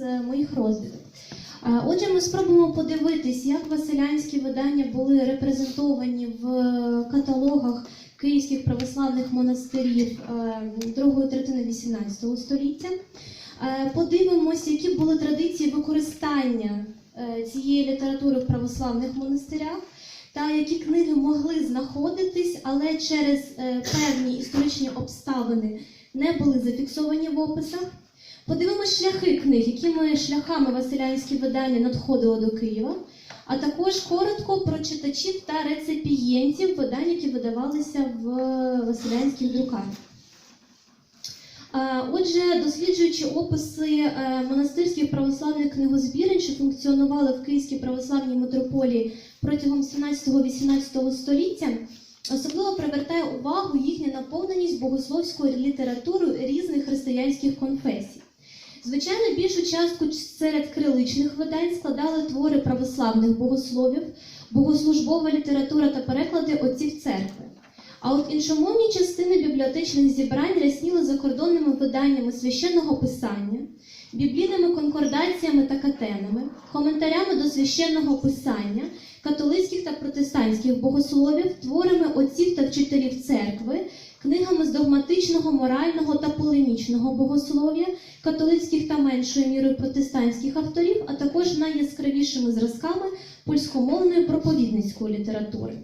е, моїх розвідок. Е, Отже, ми спробуємо подивитись, як василянські видання були репрезентовані в каталогах київських православних монастирів е, другої третини XVIII століття. Е, Подивимося, які були традиції використання е, цієї літератури в православних монастирях, та які книги могли знаходитись, але через е, певні історичні обставини не були зафіксовані в описах. Подивимось шляхи книг, якими шляхами василянські видання надходили до Києва, а також коротко про читачів та реципієнтів видань, які видавалися в василянських друкарнях. Отже, досліджуючи описи е, монастирських православних книгозбірень, що функціонували в Київській православній митрополії протягом 17-18 століття, особливо привертає увагу їхня наповненість богословською літературою різних християнських конфесій. Звичайно, більшу частку серед криличних видань складали твори православних богословів, богослужбова література та переклади отців церкви. А от іншомовні частини бібліотечних зібрань рясніли закордонними виданнями священного писання, біблійними конкордаціями та катенами, коментарями до священного писання, католицьких та протестантських богословів, творами отців та вчителів церкви, книгами з догматичного, морального та полемічного богослов'я, католицьких та меншою мірою протестантських авторів, а також найяскравішими зразками польськомовної проповідницької літератури.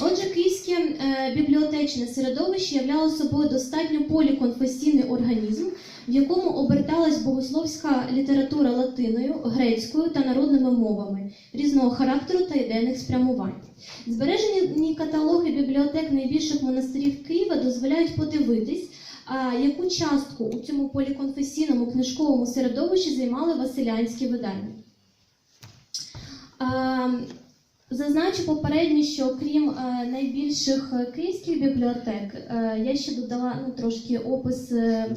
Отже, київське е, бібліотечне середовище являло собою достатньо поліконфесійний організм, в якому оберталась богословська література латиною, грецькою та народними мовами різного характеру та ідейних спрямувань. Збережені каталоги бібліотек найбільших монастирів Києва дозволяють подивитись, а, яку частку у цьому поліконфесійному книжковому середовищі займали василянські видання. А, Зазначу попередньо, що окрім е, найбільших київських бібліотек, е, я ще додала ну, трошки опис е,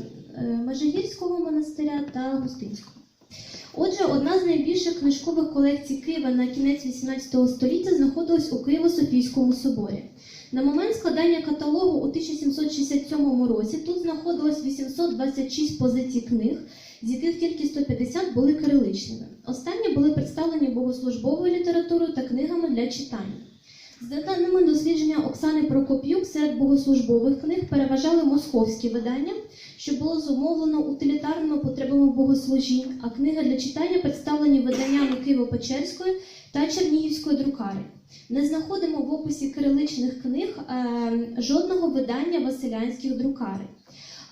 Межигірського монастиря та Густинського. Отже, одна з найбільших книжкових колекцій Києва на кінець XVIII століття знаходилась у Києво-Софійському соборі. На момент складання каталогу у 1767 році тут знаходилось 826 позицій книг, з яких тільки 150 були кириличними. Останні були представлені богослужбовою літературою та книгами для читання. За даними дослідження Оксани Прокоп'юк, серед богослужбових книг переважали московські видання, що було зумовлено утилітарними потребами богослужінь, а книги для читання представлені виданнями Києво-Печерської та Чернігівської друкари. Не знаходимо в описі кириличних книг е, жодного видання василянських друкарей.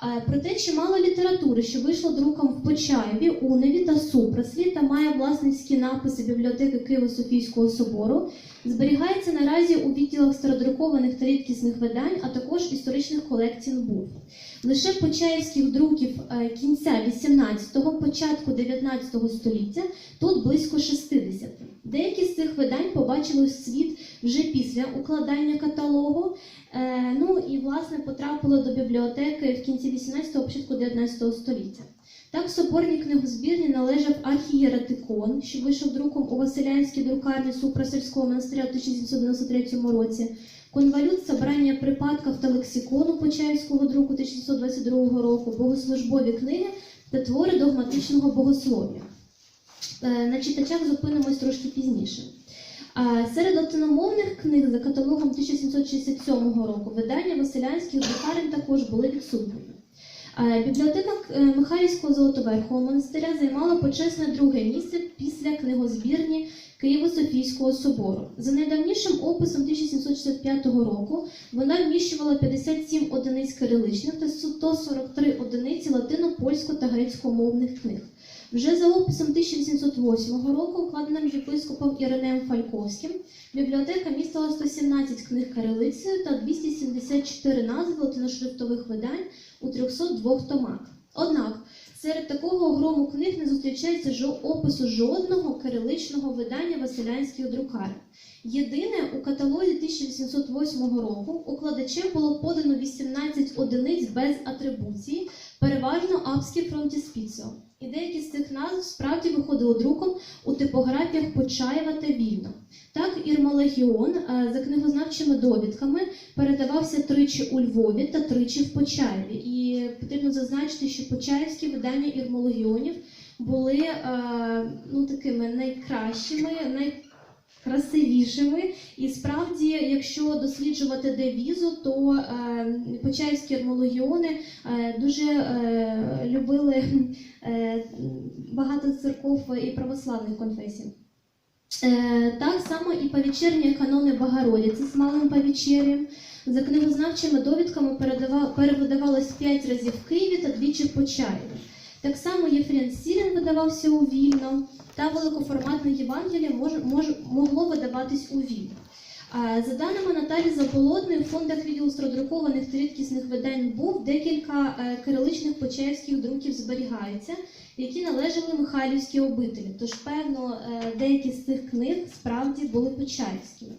Е, Проте чимало літератури, що вийшло друком в Почаєві, Уневі та Супраслі та має власницькі написи бібліотеки Києво-Софійського собору, зберігається наразі у відділах стародрукованих та рідкісних видань, а також історичних колекцій НБУ. Лише почаївських друків е, кінця 18-го, початку 19 століття тут близько 60. Деякі з цих видань побачили світ вже після укладання каталогу, Е, ну і власне потрапили до бібліотеки в кінці 18-го, початку 19 століття. Так, соборній книгозбірні належав архієретикон, що вийшов друком у Василянській друкарні Супрасельського монастиря в 1793 році. Конвалют собрання припадків та лексикону Почаївського друку 1622 року, богослужбові книги та твори догматичного богослов'я. Е, На читачах зупинимось трошки пізніше. Серед латиномовних книг за каталогом 1767 року видання Василянських друкарень також були відсутніми. Бібліотека е, Михайлівського Золотоверхового монастиря займала почесне друге місце після книгозбірні Києво-Софійського собору. За найдавнішим описом 1765 року вона вміщувала 57 одиниць кириличних та 143 одиниці латино-польсько та грецькомовних книг. Вже за описом 1808 року, укладеним єпископом Іринеєм Фальковським, бібліотека містила 117 книг кирилицею та 274 назви латиношрифтових видань у 302 томах. Однак серед такого грому книг не зустрічається жо- опису жодного кириличного видання василянських друкарів. Єдине, у каталозі 1808 року укладачем було подано 18 одиниць без атрибуції, переважно апські фронтіспіцо. І деякі з цих назв справді виходили друком у типографіях Почаєва та Вільно. Так, Ірмолегіон е, за книгознавчими довідками передавався тричі у Львові та тричі в Почаєві. І потрібно зазначити, що почаївські видання ірмолегіонів були е, ну, такими найкращими, найкрасивішими. І справді, якщо досліджувати девізу, то е, почаївські армологіони е, дуже е, любили е, багато церков і православних конфесій. Е, так само і повечірні канони Богородиці з малим повечерям. За книгознавчими довідками перевидавалось 5 разів в Києві та двічі в Почаєві. Так само Єфрен Сірін видавався у Вільно, та великоформатне мож- могло видаватись у. А, За даними Наталі Заболотної, в фондах відділу стародрукованих та рідкісних видань був декілька е, кириличних почаївських друків зберігаються, які належали Михайлівській обителі. Тож, певно, е, деякі з цих книг справді були почаївськими.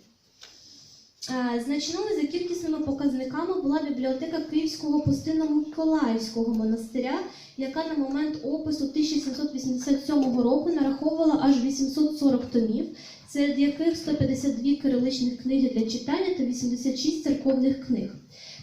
Значною за кількісними показниками була бібліотека Київського пустинно-Миколаївського монастиря, яка на момент опису 1787 року нараховувала аж 840 томів, серед яких 152 кириличних книги для читання та 86 церковних книг.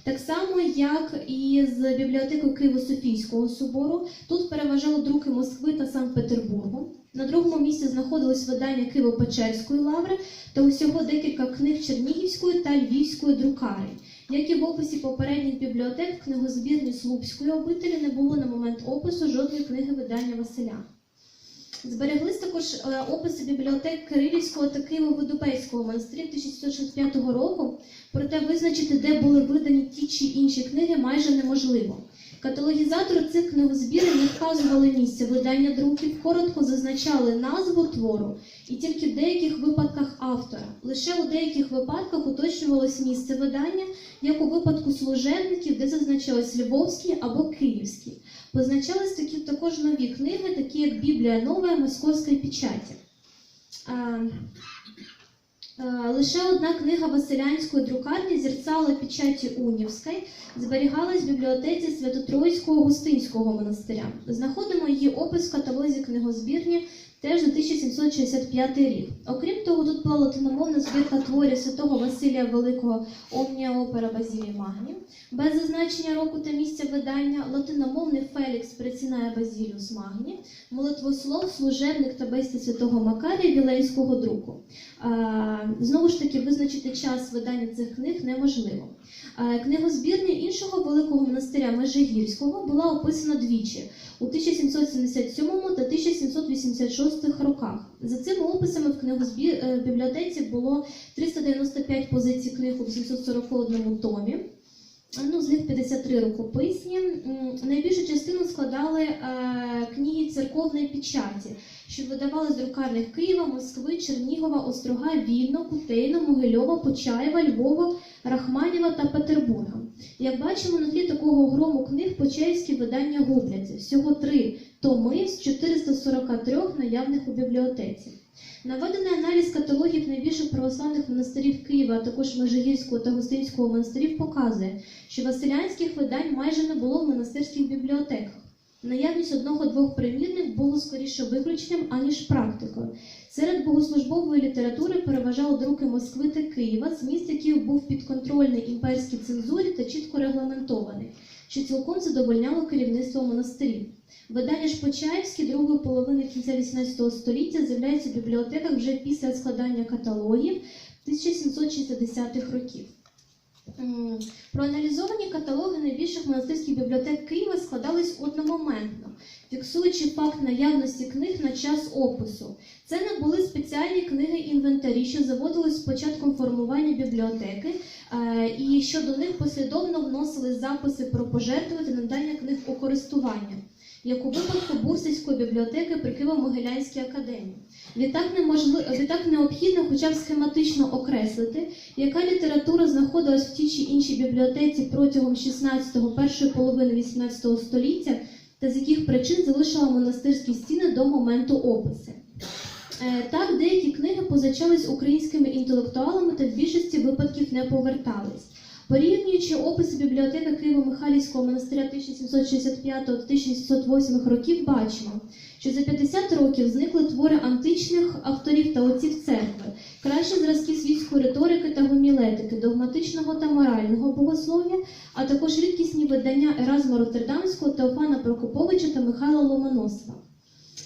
Так само, як і з бібліотекою Києво-Софійського собору, тут переважали друки Москви та Санкт-Петербургу. На другому місці знаходилось видання Києво-Печерської лаври та усього декілька книг Чернігівської та Львівської друкарень. Як і в описі попередніх бібліотек, в книгозбірні Слупської обителі не було на момент опису жодної книги видання Василя. Збереглись також е, описи бібліотек Кирилівського та Києво-Водопейського монастирів 1665 року, проте визначити, де були видані ті чи інші книги, майже неможливо. Каталогізатори цих книгозбірів не вказували місце видання друків, коротко зазначали назву твору і тільки в деяких випадках автора. Лише у деяких випадках уточнювалось місце видання, як у випадку служебників, де зазначалось Львовський або Київський. Позначались такі також нові книги, такі як Біблія Нова Московської печаті. А, Лише одна книга Василянської друкарні зірцала печаті Унівської зберігалась в бібліотеці Свято-Троїцького Густинського монастиря. Знаходимо її опис в каталозі книгозбірні теж за 1765 рік. Окрім того, тут була латиномовна збірка творів святого Василія Великого Омнія Опера Базілій Магні, без зазначення року та місця видання, латиномовний Фелікс Прецінає Базіліус Магні, молитвослов, служебник та бесті святого Макарія Вілейського друку. Знову ж таки, визначити час видання цих книг неможливо. Книгозбірня іншого великого монастиря Межигірського була описана двічі у 1777 та 1786 роках. За цими описами в книгозбір е, було 395 позицій книг у 741 томі. Ну, з них 53 рукописні. Найбільшу частину складали е, книги церковної печаті, що видавали з друкарних Києва, Москви, Чернігова, Острога, Вільно, Кутейно, Могильова, Почаєва, Львова, Рахманіва та Петербурга. Як бачимо, на тлі такого грому книг почаївські видання губляться. Всього три томи з 443 наявних у бібліотеці. Наведений аналіз каталогів найбільших православних монастирів Києва, а також Межигірського та Гостинського монастирів показує, що василянських видань майже не було в монастирських бібліотеках. Наявність одного-двох примірник було скоріше виключенням, аніж практикою. Серед богослужбової літератури переважали друки Москви та Києва, зміст яких був підконтрольний імперській цензурі та чітко регламентований, що цілком задовольняло керівництво монастирів. Видання ж Почаївські другої половини кінця XVIII століття з'являється в бібліотеках вже після складання каталогів 1760-х років. Проаналізовані каталоги найбільших монастирських бібліотек Києва складались одномоментно, фіксуючи факт наявності книг на час опису. Це не були спеціальні книги інвентарі, що заводились з початком формування бібліотеки, е, і що до них послідовно вносили записи про пожертви та надання книг у користування, як у випадку Бурсівської бібліотеки при Києво-Могилянській академії. Відтак, неможливо, відтак необхідно хоча б схематично окреслити, яка література знаходилась в тій чи іншій бібліотеці протягом 16-го, першої половини 18 століття, та з яких причин залишила монастирські стіни до моменту описи. Е, Так, деякі книги позичались українськими інтелектуалами та в більшості випадків не повертались. Порівнюючи описи бібліотеки Києво-Михайлівського монастиря 1765-1708 років, бачимо, що за 50 років зникли твори античних авторів та отців церкви, кращі зразки світської риторики та гомілетики, догматичного та морального богослов'я, а також рідкісні видання Еразма Роттердамського, Теофана Прокоповича та Михайла Ломоносова.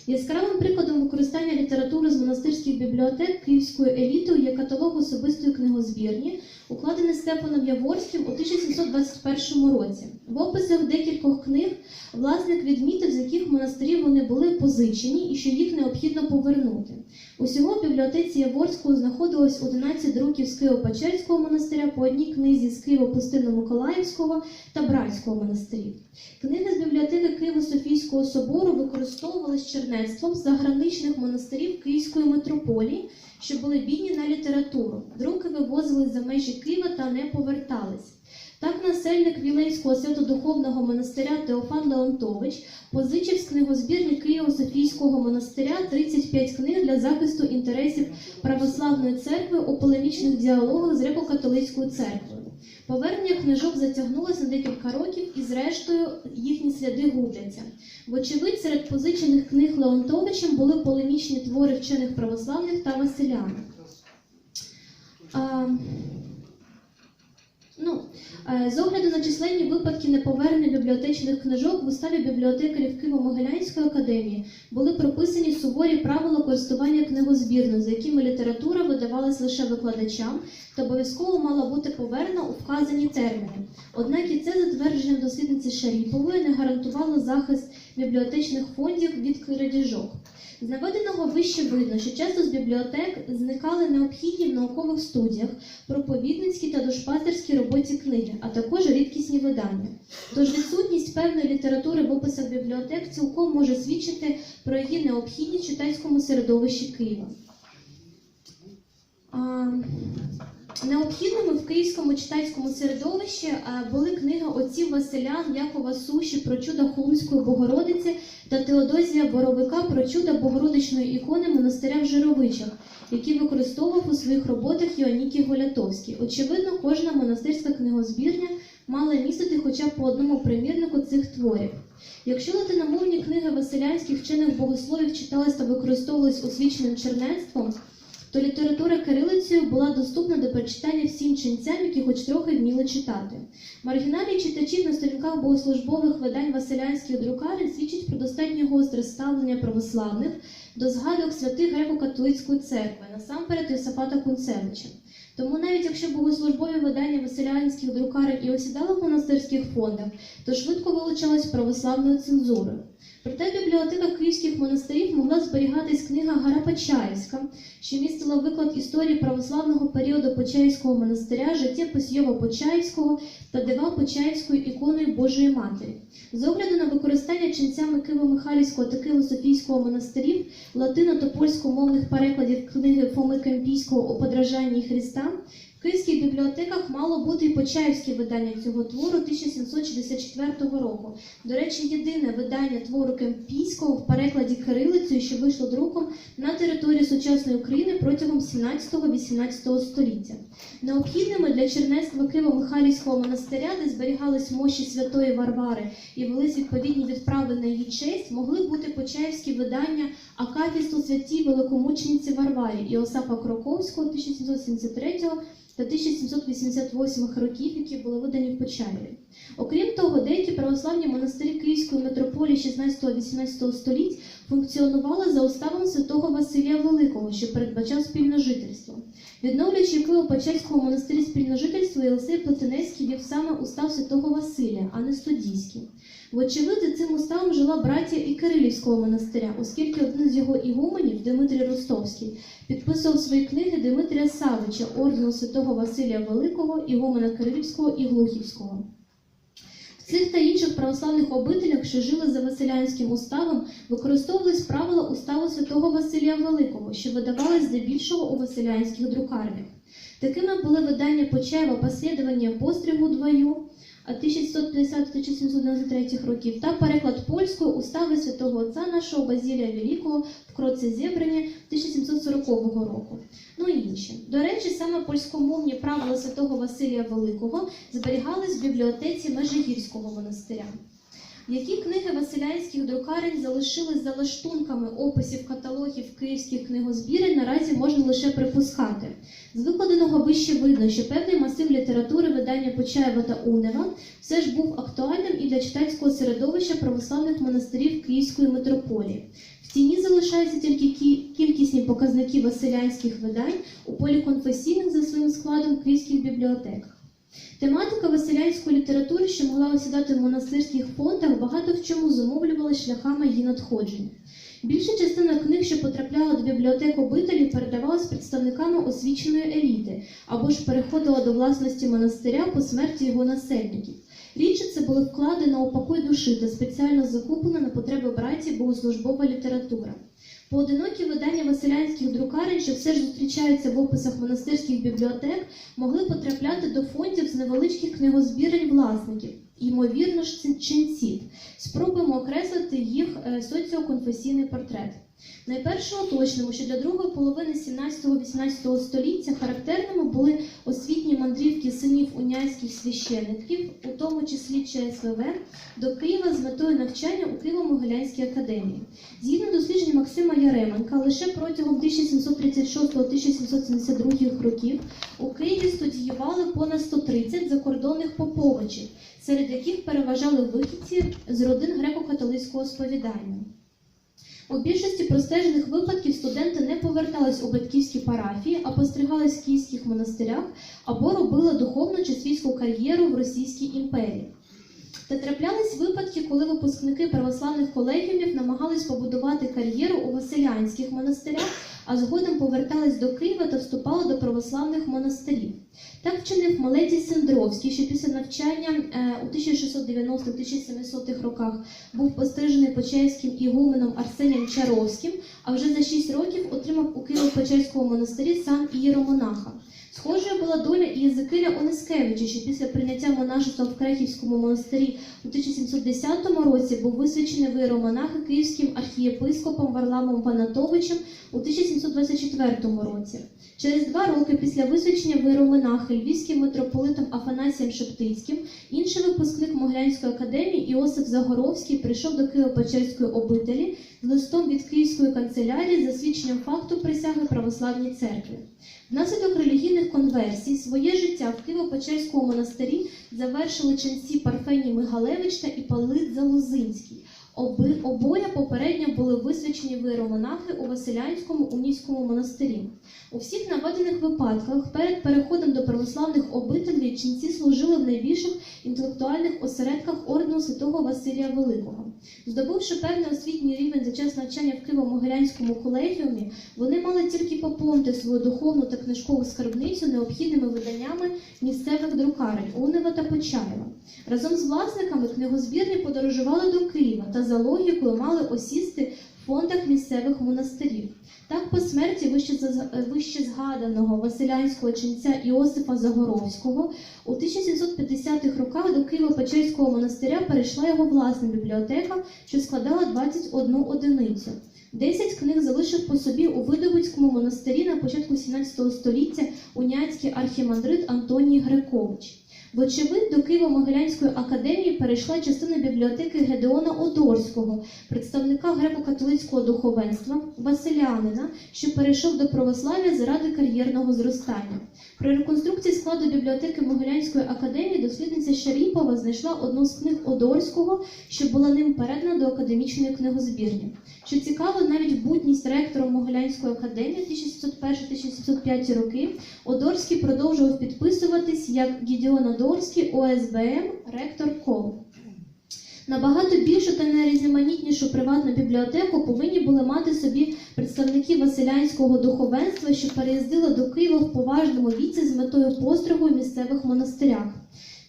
Яскравим прикладом використання літератури з монастирських бібліотек київською елітою є каталог особистої книгозбірні, укладений Стефаном Яворським у 1721 році. В описах декількох книг власник відмітив, з яких монастирів вони були позичені і що їх необхідно повернути. Усього в бібліотеці Яворського знаходилось 11 друків з Києво-Печерського монастиря по одній книзі з Києво-Пустинно-Миколаївського та Братського монастирів. Книги з бібліотеки Києво-Софійського собору використовувались чернецтвом заграничних монастирів Київської митрополії, що були бідні на літературу. Друки вивозились за межі Києва та не повертались. Так насельник Вілейського святодуховного монастиря Теофан Леонтович позичив з книгозбірні Києво-Софійського монастиря 35 книг для захисту інтересів православної церкви у полемічних діалогах з греко-католицькою церквою. Повернення книжок затягнулося на декілька років і, зрештою, їхні сліди губляться. Вочевидь, серед позичених книг Леонтовичем були полемічні твори вчених православних та василян. Ну, е, з огляду на численні випадки неповернення бібліотечних книжок в уставі бібліотекарів Києво-Могилянської академії були прописані суворі правила користування книгозбірною, за якими література видавалась лише викладачам та обов'язково мала бути повернена у вказані терміни. Однак і це за твердженням дослідниці Шаріпової не гарантувало захист бібліотечних фондів від крадіжок. З наведеного вище видно, що часто з бібліотек зникали необхідні в наукових студіях, проповідницькі та душпастерські роботі книги, а також рідкісні видання. Тож відсутність певної літератури в описах бібліотек цілком може свідчити про її необхідність читацькому середовищі Києва. А, Необхідними в київському читацькому середовищі е, були книги отців Василян, Якова Суші про чудо Хулмської Богородиці та Теодозія Боровика про чудо Богородичної ікони монастиря в Жировичах, які використовував у своїх роботах Йоаннікій Голятовський. Очевидно, кожна монастирська книгозбірня мала містити хоча б по одному примірнику цих творів. Якщо латиномовні книги василянських вчених богословів читались та використовувались освіченим чернецтвом, то література кирилицею була доступна до прочитання всім ченцям, які хоч трохи вміли читати. Маргінальні читачів на сторінках богослужбових видань василянських друкарень свідчить про достатньо гостре ставлення православних до згадок святих греко-католицької церкви, насамперед Йосифата Кунцевича. Тому навіть якщо богослужбові видання василянських друкарень і осідали в монастирських фондах, то швидко вилучалась православною цензурою. Проте в бібліотеках київських монастирів могла зберігатись книга Гара Почаївська, що містила виклад історії православного періоду Почаївського монастиря, життя Посйова Почаївського та дива Почаївською іконою Божої Матері. З огляду на використання ченцями Києво-Михайлівського та Києво-Софійського монастирів латино та польськомовних перекладів книги Фоми Кемпійського «О подражанні Христа київських бібліотеках мало бути і Почаївське видання цього твору 1764 року. До речі, єдине видання твору Кемпійського в перекладі кирилицею, що вийшло друком на території сучасної України протягом 17-18 століття. Необхідними для чернецтва Києво-Михайлівського монастиря, де зберігались мощі святої Варвари і велись відповідні відправи на її честь, могли бути почаївські видання Акафісту святій великомучениці Варварі Іосафа Кроковського 1773 та 1788 років, які були видані в Почаєві. Окрім того, деякі православні монастирі Київської митрополії 16-18 століть функціонували за уставом святого Василія Великого, що передбачав спільне жительство. Відновлюючи Києво-Печерського монастирі спільне жительство, Єлисей Плотинецький вів саме устав святого Василія, а не Стодійський. Вочевидь, цим уставом жила браття і Кирилівського монастиря, оскільки один з його ігуменів, Дмитрій Ростовський, підписував свої книги Дмитрія Савича, ордену святого Василія Великого, ігумена Кирилівського і Глухівського. Цих та інших православних обителях, що жили за Василянським уставом, використовувались правила уставу святого Василія Великого, що видавались здебільшого у василянських друкарнях. Такими були видання Почаєва «Послідування пострігу двою» 1650-1793 років та переклад польської устави святого отця нашого Базілія Великого в Кроці зібрання 1740 року. Ну і інші. До речі, саме польськомовні правила святого Василія Великого зберігались в бібліотеці Межигірського монастиря. Які книги василянських друкарень залишились за лаштунками описів каталогів київських книгозбірень, наразі можна лише припускати. З викладеного вище видно, що певний масив літератури видання Почаєва та Унева все ж був актуальним і для читацького середовища православних монастирів Київської митрополії. В тіні залишаються тільки кількісні показники василянських видань у поліконфесійних за своїм складом київських бібліотеках. Тематика василянської літератури, що могла осідати в монастирських фондах, багато в чому зумовлювалася шляхами її надходження. Більша частина книг, що потрапляла до бібліотек обителі, передавалась представниками освіченої еліти або ж переходила до власності монастиря по смерті його насельників. Рідше це були вклади на упокой душі та спеціально закуплена на потреби братів богослужбова література. Поодинокі видання василянських друкарень, що все ж зустрічаються в описах монастирських бібліотек, могли потрапляти до фондів з невеличких книгозбірень власників, ймовірно ж ченців. Спробуємо окреслити їх е, соціоконфесійний портрет. Найперше уточнимо, що для другої половини 17-18 століття характерними були освітні мандрівки синів уняйських священиків, у тому числі ЧСВВ, до Києва з метою навчання у Києво-Могилянській академії. Згідно досліджень Максима Яременка, лише протягом 1736-1772 років у Києві студіювали понад 130 закордонних поповичів, серед яких переважали вихідці з родин греко-католицького сповідання. У більшості простежених випадків студенти не повертались у батьківські парафії, а постригались в київських монастирях або робили духовну чи світську кар'єру в Російській імперії. Та траплялись випадки, коли випускники православних колегіумів намагались побудувати кар'єру у василянських монастирях, а згодом повертались до Києва та вступали до православних монастирів. Так вчинив Малетій Сендровський, що після навчання е, у 1690-1700 роках був пострижений Почаївським ігуменом Арсенієм Чаровським, а вже за 6 років отримав у Києво-Печерському монастирі сан ієромонаха. Схожою була доля і Єзикиля Онискевича, що після прийняття монашества в Крехівському монастирі у 1710 році був висвячений в іеромонахи київським архієпископом Варламом Панатовичем у 1724 році. Через два роки після висвячення в іеромонахи львівським митрополитом Афанасієм Шептицьким інший випускник Могилянської академії Іосиф Загоровський прийшов до Києво-Печерської обителі листом від Київської канцелярії за свідченням факту присяги православній церкві. Внаслідок релігійних конверсій своє життя в Києво-Печерському монастирі завершили ченці Парфеній Мигалевич та Іпалит Залозинський. Оби, обоє попередньо були висвячені в іеромонахи у Василянському унійському монастирі. У всіх наведених випадках перед переходом до православних обителей ченці служили в найбільших інтелектуальних осередках ордену святого Василія Великого. Здобувши певний освітній рівень за час навчання в Києво-Могилянському колегіумі, вони мали тільки поповнити свою духовну та книжкову скарбницю необхідними виданнями місцевих друкарень Унева та Почаєва. Разом з власниками книгозбірні подорожували до Києва та за логікою мали осісти фондах місцевих монастирів. Так, по смерті вище, вище згаданого василянського ченця Іосифа Загоровського у 1750-х роках до Києво-Печерського монастиря перейшла його власна бібліотека, що складала 21 одиницю. Десять книг залишив по собі у Видовицькому монастирі на початку 17 століття уняцький архімандрит Антоній Грекович. Вочевидь, до Києво-Могилянської академії перейшла частина бібліотеки Гедеона Одорського, представника греко-католицького духовенства, Василянина, що перейшов до православ'я заради кар'єрного зростання. При реконструкції складу бібліотеки Могилянської академії дослідниця Шаріпова знайшла одну з книг Одорського, що була ним передана до академічної книгозбірні. Що цікаво, навіть в будність ректором Могилянської академії 1701-1705 роки Одорський продовжував підписуватись як Гідіон Одорський, ОСБМ, ректор КОЛ. Набагато більшу та найрізноманітнішу приватну бібліотеку повинні були мати собі представники Василянського духовенства, що переїздили до Києва в поважному віці з метою постригу в місцевих монастирях.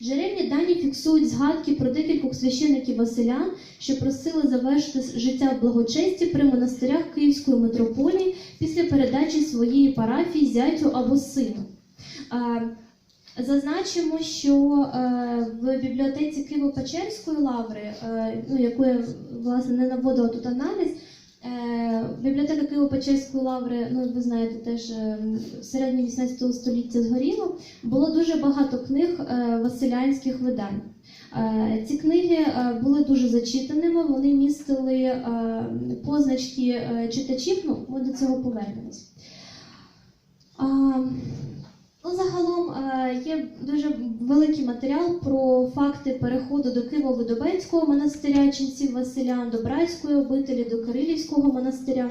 Джерельні дані фіксують згадки про декількох священиків Василян, що просили завершити життя в благочесті при монастирях Київської митрополії після передачі своєї парафії зятю або сину. Зазначимо, що е, в бібліотеці Києво-Печерської лаври, е, ну, яку я власне не наводила тут аналіз, е, бібліотека Києво-Печерської лаври, ну ви знаєте, теж в середині 18 століття згоріло, було дуже багато книг василянських видань. Ці книги були дуже зачитаними, вони містили позначки читачів, ну ми до цього повернемось. Ну, загалом е, є дуже великий матеріал про факти переходу до Києво-Водобецького монастиря ченців Василян, до Братської обителі, до Кирилівського монастиря.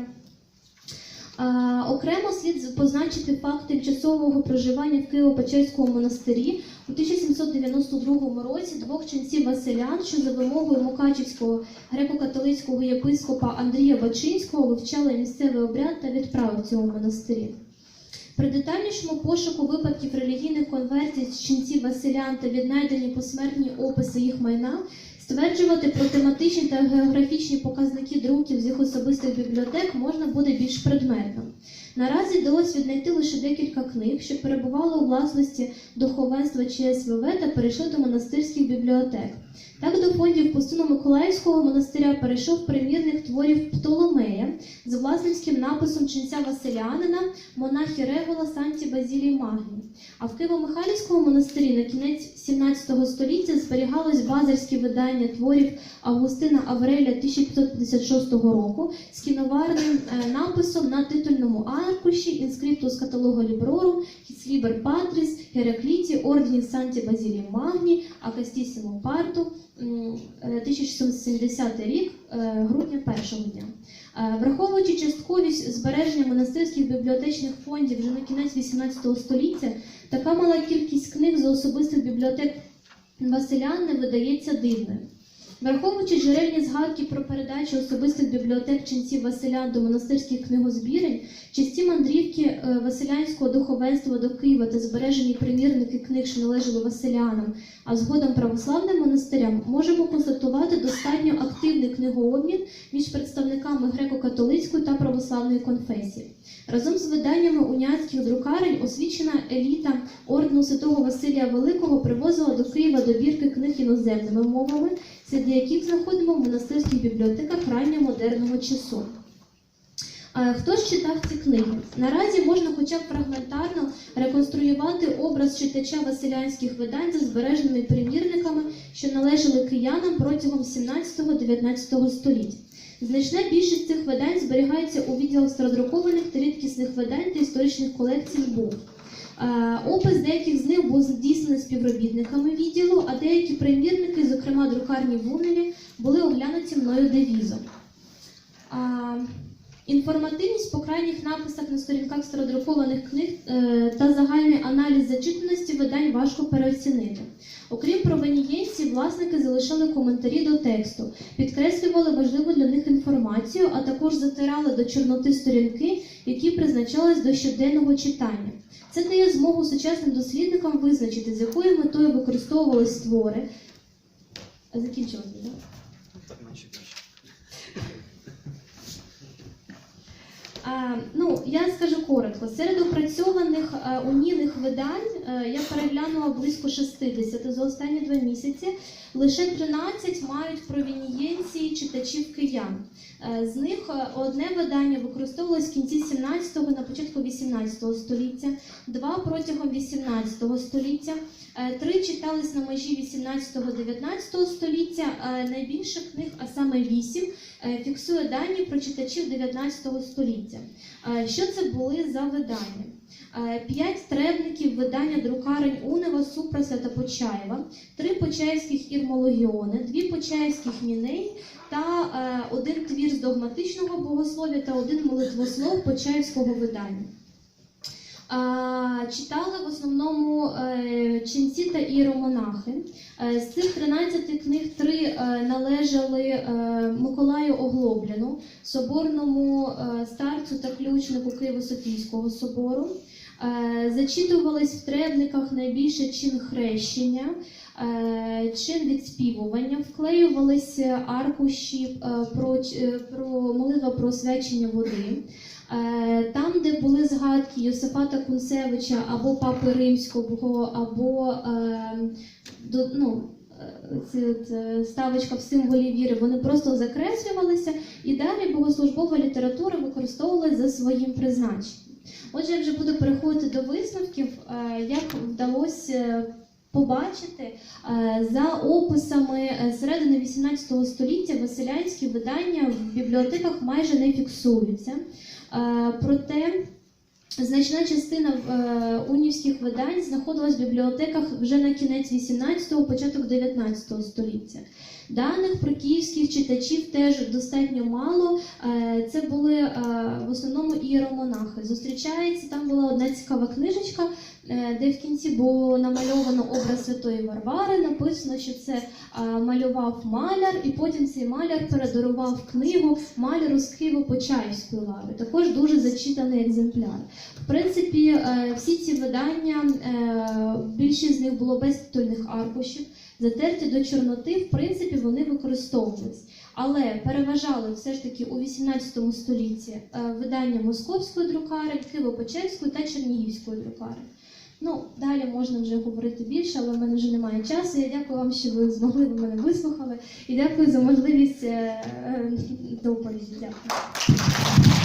Е, Окремо слід позначити факт тимчасового проживання в Києво-Печерському монастирі у 1792 році двох ченців Василян, що за вимогою Мукачівського греко-католицького єпископа Андрія Бачинського вивчали місцевий обряд та відправи в цьому монастирі. При детальнішому пошуку випадків релігійних конверсій з ченців Василян та віднайдені посмертні описи їх майна, стверджувати про тематичні та географічні показники друків з їх особистих бібліотек можна буде більш предметно. Наразі вдалося віднайти лише декілька книг, що перебували у власності духовенства ЧСВВ та перейшли до монастирських бібліотек. Так до фондів Пустино-Миколаївського монастиря перейшов примірник творів Птоломея з власницьким написом ченця Василянина монахи Регула Санті Базілій Магні. А в Києво-Михайлівському монастирі на кінець 17 століття зберігалось базарське видання творів Августина Авреля 1556 року з кіноварним е, написом на титульному аркуші інскриптус каталого Ліброру, Хіслібер Патріс, Геракліті, Ордені Санті Базілій Магні, Акастісімо Парту, м, е, 1670 рік, е, грудня першого дня. Е, Враховуючи частковість збереження монастирських бібліотечних фондів вже на кінець 18 століття, така мала кількість книг з особистих бібліотек Василян не видається дивною. Враховуючи джерельні згадки про передачу особистих бібліотек ченців Василян до монастирських книгозбірень, часті мандрівки е, Василянського духовенства до Києва та збережені примірники книг, що належали Василянам, а згодом православним монастирям, можемо констатувати достатньо активний книгообмін між представниками греко-католицької та православної конфесії. Разом з виданнями уніатських друкарень освічена еліта ордену Святого Василія Великого привозила до Києва добірки книг іноземними мовами, серед яких знаходимо в монастирських бібліотеках ранньомодерного часу. А Хто ж читав ці книги? Наразі можна хоча б фрагментарно реконструювати образ читача василянських видань за збереженими примірниками, що належали киянам протягом 17-19 століть. Значна більшість цих видань зберігається у відділах стародрукованих та рідкісних видань та історичних колекцій БУ. Е, Опис деяких з них був здійснений співробітниками відділу, а деякі примірники, зокрема друкарні в Унелі, були оглянуті мною девізом. Інформативність по крайніх написах на сторінках стародрукованих книг е, та загальний аналіз зачитаності видань важко переоцінити. Окрім провенієнців, власники залишали коментарі до тексту, підкреслювали важливу для них інформацію, а також затирали до чорноти сторінки, які призначались до щоденного читання. Це дає змогу сучасним дослідникам визначити, з якою метою використовувались твори. Закінчилось, так? Так, менше більше. А, ну, я скажу коротко. Серед опрацьованих е, унійних видань е, я переглянула близько 60 за останні два місяці. Лише 13 мають провінієнції читачів киян. Е, з них е, одне видання використовувалось в кінці 17-го, на початку 18-го століття, два протягом 18-го століття, е, три читались на межі 18-19 століття. Найбільше книг, а саме вісім, фіксує дані про читачів 19 століття. Що це були за видання? Е, П'ять требників видання друкарень Унева, Супраса та Почаєва, три почаївських ірмологіони, дві почаївських міней та е, один твір з догматичного богослов'я та один молитвослов почаївського видання. Читали в основному е, ченці та іеромонахи. Е, З цих 13 книг три е, належали Миколаю Оглобліну, соборному старцю та ключнику Києво-Софійського собору. Зачитувались в требниках найбільше чин хрещення, чин відспівування, вклеювались аркуші про, про молитва про освячення води. Е, Там, де були згадки Йосифата Кунцевича або Папи Римського, або е, ну, е, ставочка в символі віри, вони просто закреслювалися, і далі богослужбова література використовувалася за своїм призначенням. Отже, я вже буду переходити до висновків, як вдалося побачити за описами середини 18 століття василянські видання в бібліотеках майже не фіксуються. Е, Проте Значна частина е, унівських видань знаходилась в бібліотеках вже на кінець 18-го, початок 19 століття. Даних про київських читачів теж достатньо мало. Е, Це були е, в основному ієромонахи. Зустрічається там була одна цікава книжечка, е, де в кінці було намальовано образ Святої Варвари. Написано, що це малював маляр, і потім цей маляр передарував книгу маляру з Києво-Почаївської лави. Також дуже зачитаний екземпляр. В принципі, всі ці видання, більшість з них було без титульних аркушів, затерті до чорноти, в принципі, вони використовувались. Але переважали все ж таки у 18 столітті е, видання московської друкарень, Києво-Печерської та Чернігівської друкарень. Ну, далі можна вже говорити більше, але в мене вже немає часу. Я дякую вам, що ви змогли ви мене вислухали, і дякую за можливість е, е, доповіді. Дякую.